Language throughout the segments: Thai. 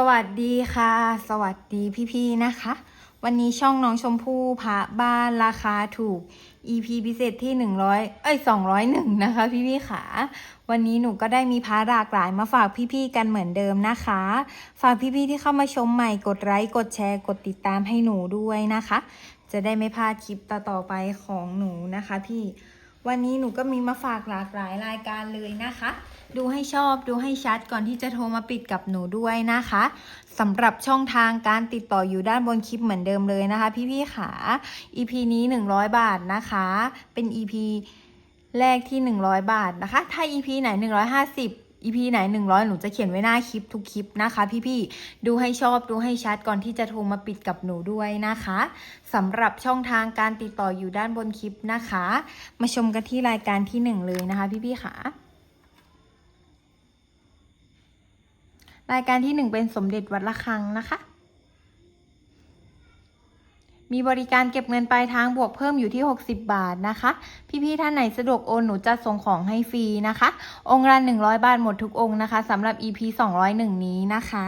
สวัสดีค่ะ สวัสดีพี่ๆนะคะ วันนี้ช่องน้องชมพู่พระบ้านราคาถูก EP พิเศษที่ 100 เอ้ย 201 นะคะ พี่ๆค่ะ วันนี้หนูก็ได้มีพระหลากหลายมาฝากพี่ๆกันเหมือนเดิมนะคะ ฝากพี่ๆที่เข้ามาชมใหม่กดไลค์กดแชร์กดติดตามให้หนูด้วยนะคะ จะได้ไม่พลาดคลิปต่อๆไปของหนูนะคะพี่ วันนี้หนูก็มีมาฝากหลากหลายรายการเลยนะคะ ดูให้ชอบดูให้ชัดก่อนที่จะโทรมาปิดกับหนูด้วยนะคะสำหรับช่องทางการติดต่ออยู่ด้านบนคลิปเหมือนเดิมเลยนะคะ พี่ๆขา EP นี้ 100 บาทนะคะ เป็น EP แรกที่ 100 บาทนะคะ ถ้า EP ไหน 150 EP ไหน 100 หนูจะเขียนไว้หน้าคลิปทุกคลิปนะคะ พี่ๆ ดูให้ชอบดูให้ชัดก่อนที่จะโทรมาปิดกับหนูด้วยนะคะสำหรับช่องทางการติดต่ออยู่ด้านบนคลิปนะคะ มาชมกันที่รายการที่หนึ่งเลยนะคะ พี่ๆค่ะรายการที่หนึ่งเป็นสมเด็จวัดระฆังนะคะ มีบริการเก็บเงินปลายทางบวกเพิ่มอยู่ที่ 60 บาทนะคะ พี่ๆท่านไหนสะดวกโอนหนูจะส่งของให้ฟรีนะคะ องค์ละ100 บาทหมดทุกองค์นะคะสำหรับ EP 201 นี้นะคะ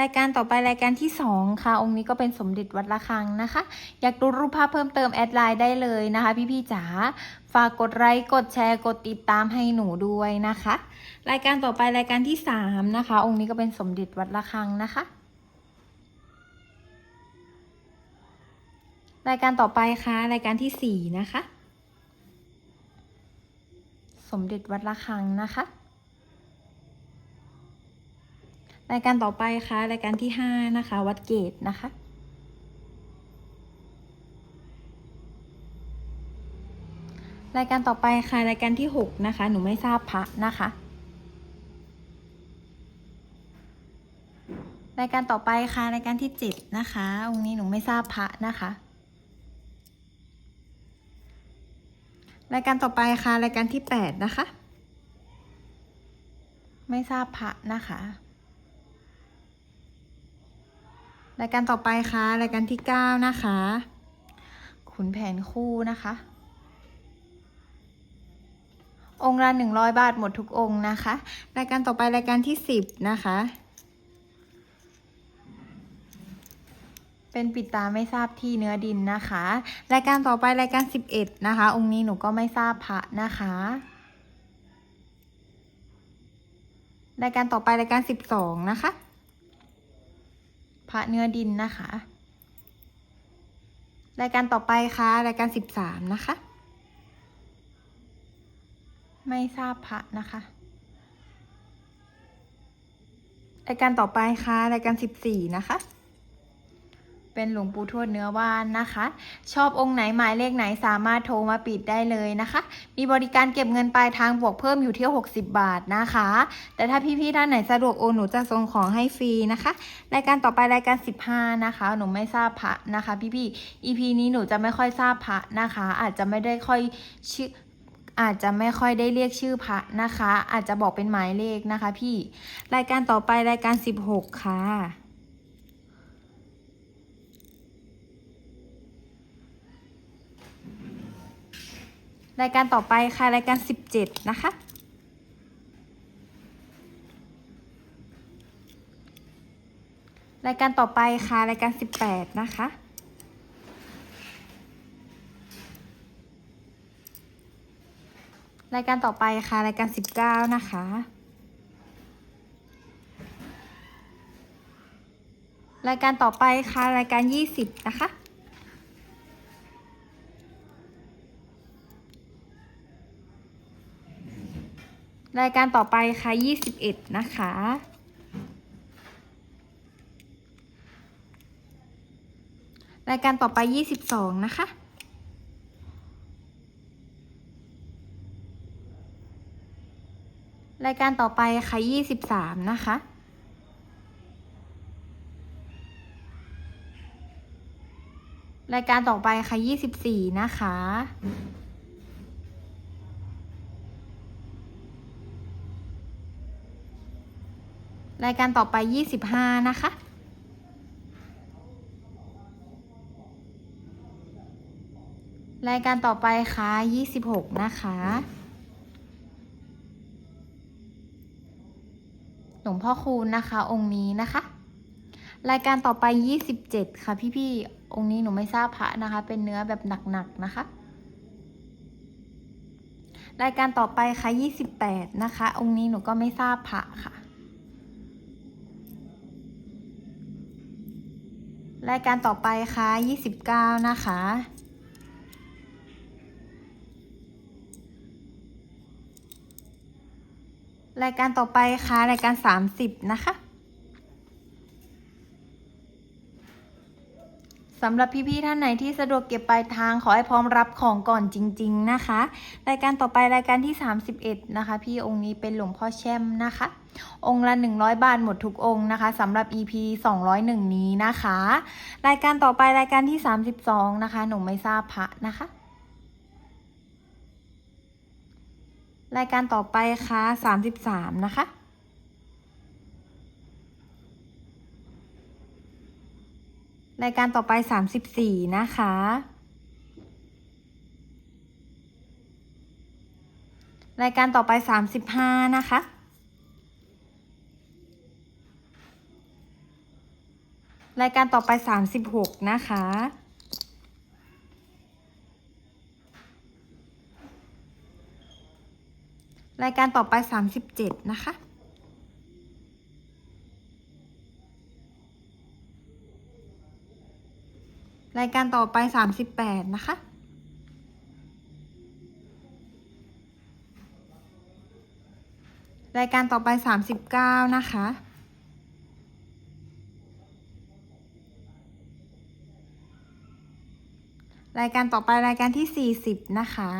รายการต่อไปรายการที่ 2 ค่ะ องค์นี้ก็เป็นสมเด็จวัดระฆังนะคะ อยากดูรูปภาพเพิ่มเติมแอดไลน์ได้เลยนะคะ พี่ๆจ๋าฝากกดไลค์กดแชร์กดติดตามให้หนูด้วยนะคะ รายการต่อไปรายการที่ 3 นะคะ องค์นี้ก็เป็นสมเด็จวัดระฆังนะคะ รายการต่อไปค่ะ รายการที่สี่นะคะ สมเด็จวัดระฆังนะคะ รายการต่อไปค่ะ รายการที่ห้านะคะ วัดเกตนะคะ รายการต่อไปค่ะ รายการที่หกนะคะ หนูไม่ทราบพระนะคะ รายการต่อไปค่ะ รายการที่เจ็ดนะคะองค์นี้หนูไม่ทราบพระนะคะ รายการต่อไปค่ะ รายการที่แปดนะคะ ไม่ทราบพระนะคะ รายการต่อไปค่ะ รายการที่เก้านะคะ ขุนแผนคู่นะคะ องค์ละหนึ่งร้อยบาทหมดทุกองค์นะคะ รายการต่อไปรายการที่สิบนะคะ เป็นปิดตาไม่ทราบที่เนื้อดินนะคะ รายการต่อไปรายการ 11 นะคะ องค์นี้หนูก็ไม่ทราบพระนะคะ รายการต่อไปรายการ 12 นะคะ พระเนื้อดินนะคะ รายการต่อไปค่ะ รายการ 13 นะคะ ไม่ทราบพระนะคะ รายการต่อไปค่ะ รายการ 14 นะคะ เป็นหลวงปู่ทวดเนื้อว่านนะคะ ชอบองค์ไหนหมายเลขไหนสามารถโทรมาปิดได้เลยนะคะ มีบริการเก็บเงินปลายทางบวกเพิ่มอยู่ที่ 60 บาทนะคะ แต่ถ้าพี่ๆท่านไหนสะดวกโอนหนูจะส่งของให้ฟรีนะคะ รายการต่อไปรายการ 15 นะคะ หนูไม่ทราบพระนะคะ พี่ๆ EP นี้หนูจะไม่ค่อยทราบพระนะคะ อาจจะไม่ได้ค่อยชื่ออาจจะไม่ค่อยได้เรียกชื่อพระนะคะ อาจจะบอกเป็นหมายเลขนะคะ พี่ รายการต่อไปรายการ 16 ค่ะ รายการต่อไปค่ะรายการ 17 นะคะ รายการต่อไปค่ะรายการ 18 นะคะ รายการต่อไปค่ะรายการ 19 นะคะ รายการต่อไปค่ะรายการ 20 นะคะ รายการต่อไปค่ะ 21 นะคะ รายการต่อไป 22 นะคะ รายการต่อไปค่ะ 23 นะคะ รายการต่อไปค่ะ 24 นะคะ รายการต่อไป 25 นะคะ รายการต่อไปค่ะ26 นะคะ หลวงพ่อคูณนะคะ องค์นี้นะคะ รายการต่อไป 27 ค่ะ พี่ๆ องค์นี้หนูไม่ทราบพระนะคะ เป็นเนื้อแบบหนักๆ นะคะ รายการต่อไปค่ะ28 นะคะ องค์นี้หนูก็ไม่ทราบพระค่ะ รายการต่อไปค่ะ29 นะคะ รายการต่อไปค่ะรายการ 30 นะคะ สำหรับพี่ๆท่านไหนที่สะดวกเก็บปลายทางขอให้พร้อมรับของก่อนจริง ๆนะคะ รายการต่อไปรายการที่ 31 นะคะ พี่องค์นี้เป็นหลวงพ่อแช่มนะคะ องค์ละ 100 บาทหมดทุกองค์นะคะสำหรับ EP 201 นี้นะคะ รายการต่อไปรายการที่ 32 นะคะ หนูไม่ทราบพระนะคะ รายการต่อไปค่ะ33 นะคะ รายการต่อไป 34 นะคะ รายการต่อไป 35 นะคะ รายการต่อไป 36 นะคะ รายการต่อไป 37 นะคะายการต่อไป38นะคะรายการต่อไป 39 นะคะ รายการต่อไปรายการที่ 40 นะคะ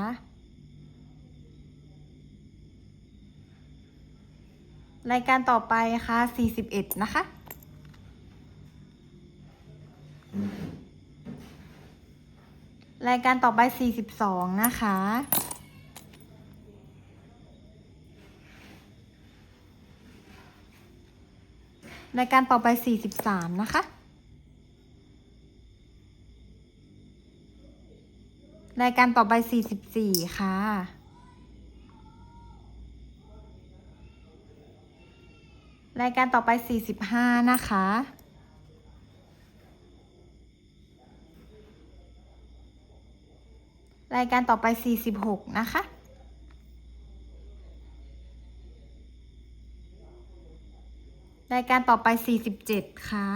รายการต่อไปค่ะ 41 นะคะ รายการต่อไป 42 นะคะ รายการต่อไป 43 นะคะ รายการต่อไป 44 ค่ะ รายการต่อไป 45 นะคะ รายการต่อไป 46 นะคะ รายการต่อไป 47 ค่ะ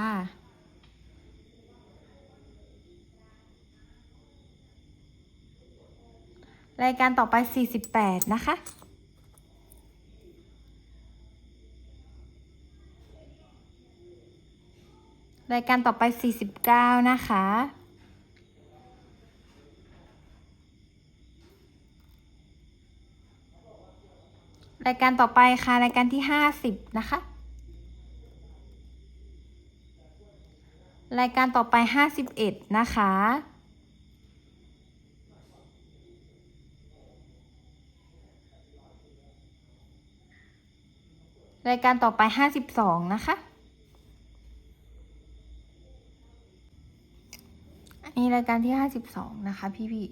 รายการต่อไป 48 นะคะ รายการต่อไป 49 นะคะ รายการต่อไปค่ะรายการที่50นะคะ รายการต่อไป51นะคะรายการต่อไป52นะคะ อันนี้รายการที่52นะคะพี่พี่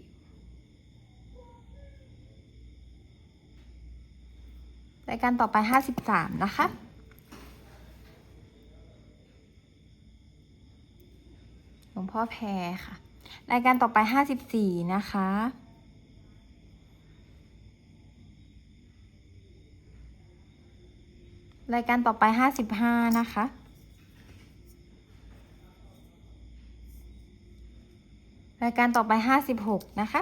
รายการต่อไป 53 นะคะ หลวงพ่อแพรค่ะ รายการต่อไป 54 นะคะ รายการต่อไป 55 นะคะรายการต่อไป 56 นะคะ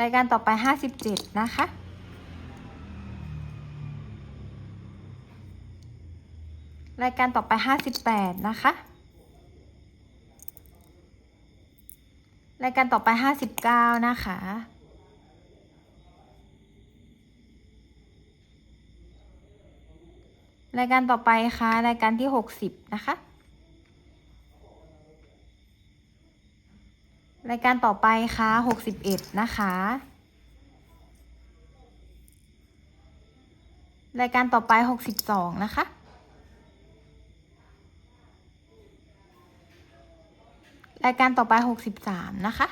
รายการต่อไป 57 นะคะ รายการต่อไป 58 นะคะ รายการต่อไป 59 นะคะ รายการต่อไปค่ะ รายการที่ 60 นะคะ รายการต่อไปค่ะ61นะคะ รายการต่อไป62นะคะ รายการต่อไป63นะคะ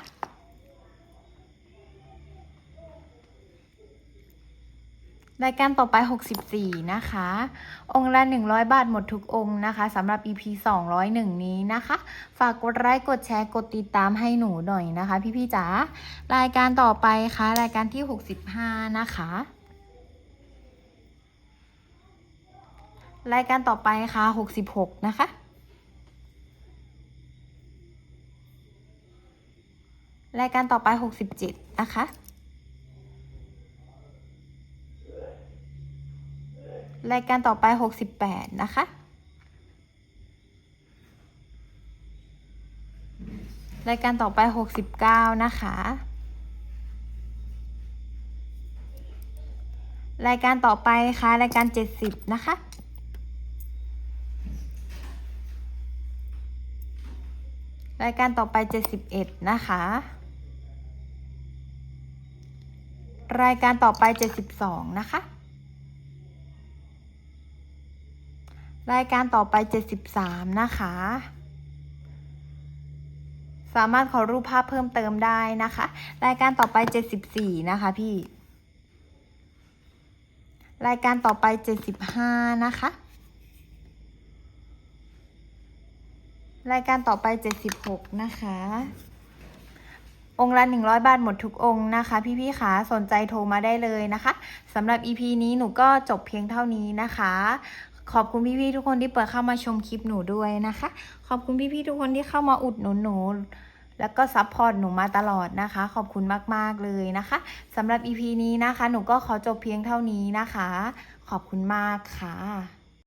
รายการต่อไป 64 นะคะ องค์ละ 100 บาทหมดทุกองค์นะคะสำหรับ EP 201 นี้นะคะ ฝากกดไลค์กดแชร์กดติดตามให้หนูหน่อยนะคะ พี่ๆจ๋ารายการต่อไปค่ะ รายการที่ 65 นะคะ รายการต่อไปค่ะ 66 นะคะรายการต่อไป 67 นะคะ รายการต่อไป 68 นะคะ รายการต่อไป 69 นะคะ รายการต่อไปค่ะ รายการ 70 นะคะ รายการต่อไป 71 นะคะ รายการต่อไป 72 นะคะ รายการต่อไป 73 นะคะ สามารถขอรูปภาพเพิ่มเติมได้นะคะ รายการต่อไป 74 นะคะพี่ รายการต่อไป 75 นะคะ รายการต่อไป 76 นะคะ องค์ละ 100 บาทหมดทุกองค์นะคะ พี่ๆคะสนใจโทรมาได้เลยนะคะสำหรับ EP นี้หนูก็จบเพียงเท่านี้นะคะ ขอบคุณพี่ๆทุกคนที่เปิดเข้ามาชมคลิปหนูด้วยนะคะ ขอบคุณพี่ๆทุกคนที่เข้ามาอุดหนุนหนูแล้วก็ซัพพอร์ตหนูมาตลอดนะคะ ขอบคุณมากๆเลยนะคะสำหรับ EP นี้นะคะ หนูก็ขอจบเพียงเท่านี้นะคะ ขอบคุณมากค่ะ